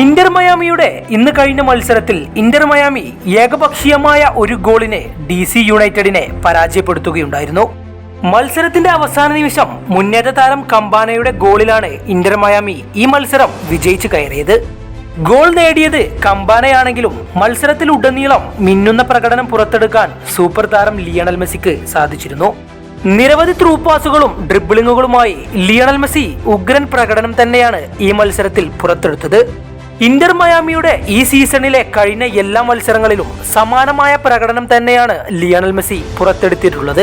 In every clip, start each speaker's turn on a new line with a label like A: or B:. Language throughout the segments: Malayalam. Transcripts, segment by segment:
A: ഇന്റർ മയാമിയുടെ ഇന്ന് കഴിഞ്ഞ മത്സരത്തിൽ ഇന്റർ മയാമി ഏകപക്ഷീയമായ ഒരു ഗോളിനെ ഡി സി യുണൈറ്റഡിനെ പരാജയപ്പെടുത്തുകയുണ്ടായിരുന്നു. മത്സരത്തിന്റെ അവസാന നിമിഷം മുന്നേറ്റ താരം കമ്പാനയുടെ ഗോളിലാണ് ഇന്റർ മയാമി ഈ മത്സരം വിജയിച്ചു കയറിയത്. ഗോൾ നേടിയത് കമ്പാനയാണെങ്കിലും മത്സരത്തിൽ ഉടനീളം മിന്നുന്ന പ്രകടനം പുറത്തെടുക്കാൻ സൂപ്പർ താരം ലിയണൽ മെസ്സിക്ക് സാധിച്ചിരുന്നു. നിരവധി ത്രൂ പാസുകളും ഡ്രിബിളിങ്ങുകളുമായി ലിയണൽ മെസ്സി ഉഗ്രൻ പ്രകടനം തന്നെയാണ് ഈ മത്സരത്തിൽ പുറത്തെടുത്തത്. ഇന്റർ മയാമിയുടെ ഈ സീസണിലെ കഴിഞ്ഞ എല്ലാ മത്സരങ്ങളിലും സമാനമായ പ്രകടനം തന്നെയാണ് ലിയണൽ മെസ്സി പുറത്തെടുത്തിട്ടുള്ളത്.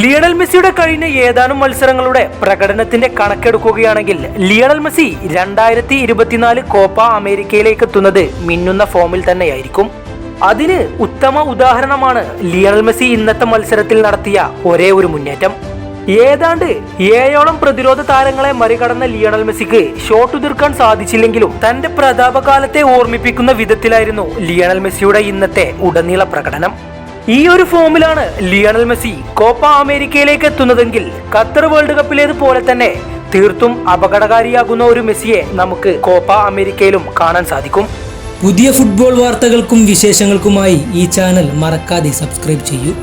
A: ലിയണൽ മെസ്സിയുടെ കഴിഞ്ഞ ഏതാനും മത്സരങ്ങളുടെ പ്രകടനത്തിന്റെ കണക്കെടുക്കുകയാണെങ്കിൽ ലിയണൽ മെസ്സി രണ്ടായിരത്തി ഇരുപത്തിനാല് കോപ്പ അമേരിക്കയിലേക്ക് എത്തുന്നത് മിന്നുന്ന ഫോമിൽ തന്നെയായിരിക്കും. അതിന് ഉത്തമ ഉദാഹരണമാണ് ലിയണൽ മെസ്സി ഇന്നത്തെ മത്സരത്തിൽ നടത്തിയ ഒരേ ഒരു മുന്നേറ്റം. ഏതാണ്ട് ഏഴോളം പ്രതിരോധ താരങ്ങളെ മറികടന്ന ലിയണൽ മെസ്സിക്ക് ഷോട്ട് തീർക്കാൻ സാധിച്ചില്ലെങ്കിലും തന്റെ പ്രതാപകാലത്തെ ഓർമ്മിപ്പിക്കുന്ന വിധത്തിലായിരുന്നു ലിയണൽ മെസ്സിയുടെ ഇന്നത്തെ ഉടനീള പ്രകടനം. ഈ ഒരു ഫോമിലാണ് ലിയണൽ മെസ്സി കോപ്പ അമേരിക്കയിലേക്ക് എത്തുന്നതെങ്കിൽ ഖത്തർ വേൾഡ് കപ്പിലേതുപോലെ തന്നെ തീർത്തും അപകടകാരിയാകുന്ന ഒരു മെസ്സിയെ നമുക്ക് കോപ്പ അമേരിക്കയിലും കാണാൻ സാധിക്കും.
B: പുതിയ ഫുട്ബോൾ വാർത്തകൾക്കും വിശേഷങ്ങൾക്കുമായി ഈ ചാനൽ മറക്കാതെ സബ്സ്ക്രൈബ് ചെയ്യൂ.